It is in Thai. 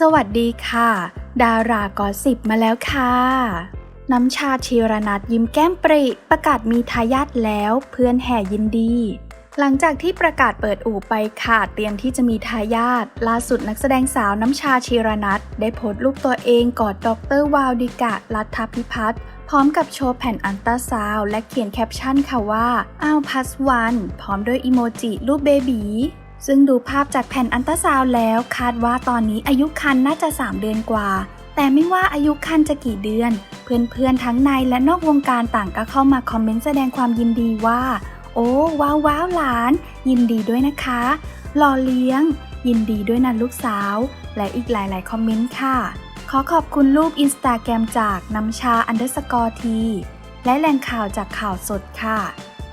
สวัสดีค่ะ ดารากอสิบมาแล้วค่ะ น้ำชาชีรนัทยิ้มแก้มปริ ประกาศมีทายาทแล้วเพื่อนแห่ยินดี หลังจากที่ประกาศเปิดอู่ไปค่ะ เตรียมที่จะมีทายาทล่าสุดนักแสดงสาวน้ำชาชีรนัทได้โพสต์รูปตัวเองกอดดรวาวดิกะรัฐพิพัฒน์พร้อมกับโชว์แผ่นอันตราซาวและเขียนแคปชั่นค่ะว่าอ้าวพัสวันพร้อมด้วยอีโมจิรูปเบบี ซึ่งดูภาพจากแผ่นอันตราซาวแล้วคาดว่าตอนนี้อายุครรภ์น่าจะ 3 เดือนกว่า แต่ไม่ว่าอายุครรภ์จะกี่เดือน เพื่อนๆทั้งในและนอกวงการต่างก็เข้ามาคอมเมนต์แสดงความยินดีว่า โอ้ว้าวว้าวหลาน ยินดีด้วยนะคะหล่อเลี้ยง ยินดีด้วยนะลูกสาว และอีกหลายๆ คอมเมนต์ค่ะ ขอขอบคุณรูปอินสตาแกรมจากน้ำชาอันเดอร์สกอร์ทีและแหล่งข่าวจากข่าวสดค่ะ